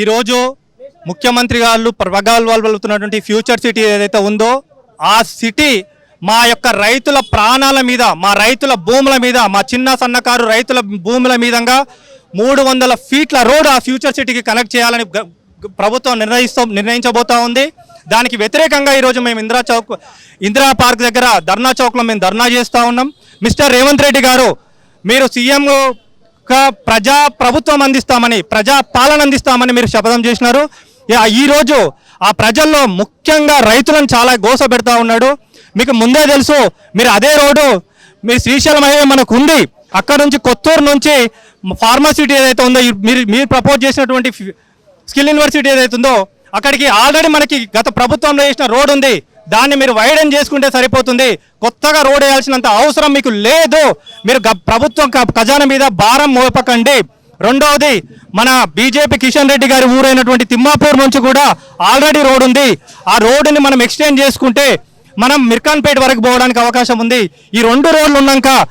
ఈరోజు ముఖ్యమంత్రి గారు ప్రగాల్ వెళ్తున్నటువంటి ఫ్యూచర్ సిటీ ఏదైతే ఉందో ఆ సిటీ మా యొక్క రైతుల ప్రాణాల మీద మా రైతుల భూముల మీద మా చిన్న సన్నకారు రైతుల భూముల మీదంగా మూడు వందల ఫీట్ల రోడ్ ఆ ఫ్యూచర్ సిటీకి కనెక్ట్ చేయాలని ప్రభుత్వం నిర్ణయిస్తూ నిర్ణయించబోతా ఉంది. దానికి వ్యతిరేకంగా ఈరోజు మేము ఇందిరా చౌక్ ఇందిరా పార్క్ దగ్గర ధర్నా చౌక్లో మేము ధర్నా చేస్తూ ఉన్నాం. మిస్టర్ రేవంత్ రెడ్డి గారు మీరు సీఎం ప్రజా ప్రభుత్వం అందిస్తామని ప్రజా పాలన అందిస్తామని మీరు శపథం చేసినారు. ఈరోజు ఈ రోజు ఆ ప్రజల్లో ముఖ్యంగా రైతులను చాలా గోస పెడతా ఉన్నాడు. మీకు ముందే తెలుసు మీరు అదే రోడ్డు మీ శ్రీశైలం అయ్యే మనకు ఉంది. అక్కడ నుంచి కొత్తూరు నుంచి ఫార్మాసిటీ ఏదైతే ఉందో మీరు మీరు ప్రపోజ్ చేసినటువంటి స్కిల్ యూనివర్సిటీ ఏదైతే ఉందో అక్కడికి ఆల్రెడీ మనకి గత ప్రభుత్వంలో వేసిన రోడ్ ఉంది. దాన్ని మీరు వైడెన్ చేసుకుంటే సరిపోతుంది. కొత్తగా రోడ్ వేయాల్సినంత అవసరం మీకు లేదు. మీరు గ- ప్రభుత్వం క- ఖజానా మీద భారం మోపకండి. రెండవది మన బీజేపీ కిషన్ రెడ్డి గారి ఊరైనటువంటి తిమ్మాపూర్ నుంచి కూడా ఆల్రెడీ రోడ్ ఉంది. ఆ రోడ్డుని మనం ఎక్స్టెండ్ చేసుకుంటే మనం మిర్కాన్పేట వరకు పోవడానికి అవకాశం ఉంది. ఈ రెండు రోడ్లు ఉన్నాక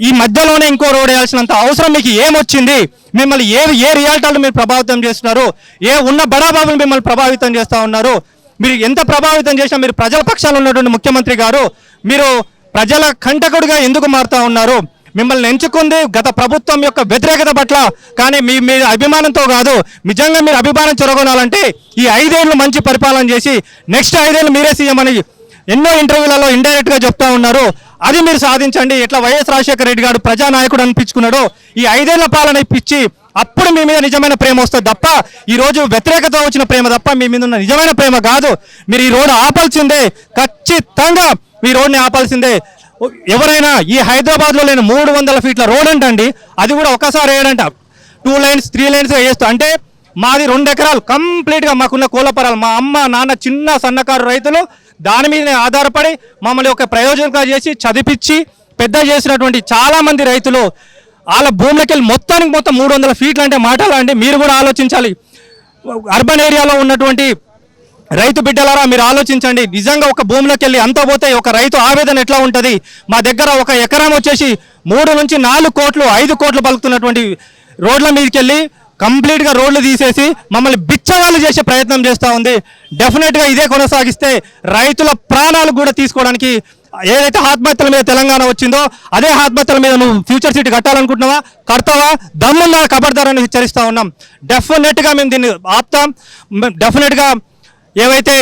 ఈ మధ్యలోనే ఇంకో రోడ్ వేయాల్సినంత అవసరం మీకు ఏమొచ్చింది? మిమ్మల్ని ఏ ఏ రియాలిటీలు మీరు ప్రభావితం చేస్తున్నారు? ఏ ఉన్న బడాబాబులు మిమ్మల్ని ప్రభావితం చేస్తూ ఉన్నారు? మీరు ఎంత ప్రభావితం చేసినా మీరు ప్రజల పక్షాలు ఉన్నటువంటి ముఖ్యమంత్రి గారు మీరు ప్రజల కంటకుడుగా ఎందుకు మారుతా ఉన్నారు? మిమ్మల్ని ఎంచుకుంది గత ప్రభుత్వం యొక్క వ్యతిరేకత పట్ల. కానీ మీ మీ అభిమానంతో కాదు నిజంగా మీరు అభిమానం చెరగొనాలంటే ఈ ఐదేళ్ళు మంచి పరిపాలన చేసి నెక్స్ట్ ఐదేళ్ళు మీరే సీఎం అని ఎన్నో ఇంటర్వ్యూలలో ఇండైరెక్ట్గా చెప్తా ఉన్నారు. అది మీరు సాధించండి. ఎట్లా వైఎస్ రాజశేఖర రెడ్డి గారు ప్రజానాయకుడు అనిపించుకున్నాడో ఈ ఐదేళ్ళ పాలన ఇప్పించి అప్పుడు మీ మీద నిజమైన ప్రేమ వస్తుంది తప్ప ఈ రోజు వ్యతిరేకత వచ్చిన ప్రేమ తప్ప మీ మీద ఉన్న నిజమైన ప్రేమ కాదు. మీరు ఈ రోడ్డు ఆపాల్సిందే. ఖచ్చితంగా మీ రోడ్ని ఆపాల్సిందే. ఎవరైనా ఈ హైదరాబాద్లో లేని మూడు వందల ఫీట్ల రోడ్ అంటండి అది కూడా ఒకసారి వేయడంట. టూ లైన్స్ త్రీ లైన్స్ వేస్తూ అంటే మాది రెండు ఎకరాలు. కంప్లీట్గా మాకున్న కోలపరాలు మా అమ్మ నాన్న చిన్న సన్నకారు రైతులు దాని మీదనే ఆధారపడి మమ్మల్ని ఒక ప్రయోజనంగా చేసి చదివించి పెద్ద చేసినటువంటి చాలామంది రైతులు వాళ్ళ భూములకి వెళ్ళి మొత్తానికి మొత్తం మూడు వందల ఫీట్లు అంటే మాటలు మీరు కూడా ఆలోచించాలి. అర్బన్ ఏరియాలో ఉన్నటువంటి రైతు బిడ్డలారా మీరు ఆలోచించండి. నిజంగా ఒక భూమిలోకి వెళ్ళి అంత పోతే ఒక రైతు ఆవేదన ఎట్లా ఉంటుంది? మా దగ్గర ఒక ఎకరం వచ్చేసి మూడు నుంచి నాలుగు కోట్లు ఐదు కోట్లు పలుకుతున్నటువంటి రోడ్ల మీదకి వెళ్ళి కంప్లీట్గా రోడ్లు తీసేసి మమ్మల్ని బిచ్చగాళ్ళు చేసే ప్రయత్నం చేస్తూ ఉంది. డెఫినెట్గా ఇదే కొనసాగిస్తే రైతుల ప్రాణాలు కూడా తీసుకోవడానికి ఏదైతే ఆత్మహత్యల మీద తెలంగాణ వచ్చిందో అదే ఆత్మహత్యల మీద నువ్వు ఫ్యూచర్ సిటీ కట్టాలనుకుంటున్నావా? కడతావా? దమ్మున్న కబడతారని హెచ్చరిస్తా ఉన్నాం. డెఫినెట్గా మేము దీన్ని ఆపుతాం. డెఫినెట్గా ఏవైతే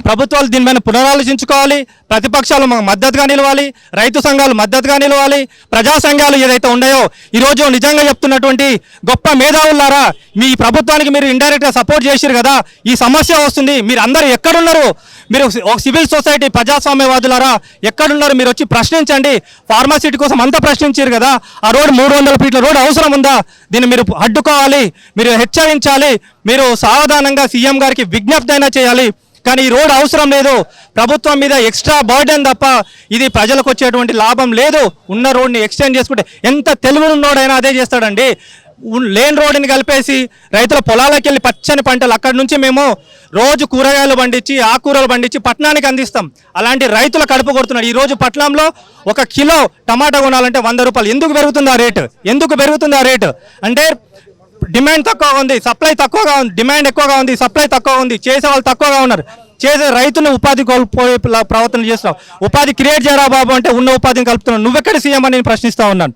ప్రభుత్వాలు దీనిపైన పునరాలోచించుకోవాలి ప్రతిపక్షాలు మాకు మద్దతుగా నిలవాలి రైతు సంఘాలు మద్దతుగా నిలవాలి ప్రజా సంఘాలు ఏదైతే ఉన్నాయో ఈరోజు నిజంగా చెప్తున్నటువంటి గొప్ప మేధావులారా మీ ప్రభుత్వానికి మీరు ఇండైరెక్ట్గా సపోర్ట్ చేసిరు కదా ఈ సమస్య వస్తుంది మీరు అందరూ ఎక్కడున్నారు? మీరు ఒక సివిల్ సొసైటీ ప్రజాస్వామ్యవాదులారా ఎక్కడున్నారు? మీరు వచ్చి ప్రశ్నించండి ఫార్మాసిటీ కోసం అంతా ప్రశ్నించారు కదా ఆ రోడ్ మూడు వందల ఫీట్ల రోడ్ అవసరం ఉందా? దీన్ని మీరు అడ్డుకోవాలి మీరు హెచ్చరించాలి మీరు సావధానంగా సీఎం గారికి విజ్ఞప్తి అయినా చేయాలి కానీ ఈ రోడ్ అవసరం లేదు. ప్రభుత్వం మీద ఎక్స్ట్రా బర్డెన్ తప్ప ఇది ప్రజలకు వచ్చేటువంటి లాభం లేదు. ఉన్న రోడ్ని ఎక్స్టెండ్ చేసుకుంటే ఎంత తెలివినోడైనా అదే చేస్తాడండి. లేని రోడ్డుని కలిపేసి రైతుల పొలాలకు వెళ్ళి పచ్చని పంటలు అక్కడి నుంచి మేము రోజు కూరగాయలు పండించి ఆకుకూరలు పండించి పట్టణానికి అందిస్తాం. అలాంటి రైతుల కడుపు కొడుతున్నాడు ఈరోజు పట్నంలో ఒక కిలో టమాటా కొనాలంటే వంద రూపాయలు. ఎందుకు పెరుగుతుంది ఆ రేటు? ఎందుకు పెరుగుతుంది ఆ రేటు? అంటే డిమాండ్ తక్కువగా ఉంది సప్లై తక్కువగా ఉంది డిమాండ్ ఎక్కువగా ఉంది సప్లై తక్కువ ఉంది చేసే వాళ్ళు తక్కువగా ఉన్నారు. చేసే రైతుని ఉపాధి కోల్పోయే ప్రవర్తన చేస్తున్నావు. ఉపాధి క్రియేట్ చేయరా బాబు అంటే ఉన్న ఉపాధిని కలుపుతున్నావు. నువ్వెక్కడ సీఎం అని నేను ప్రశ్నిస్తా ఉన్నాను.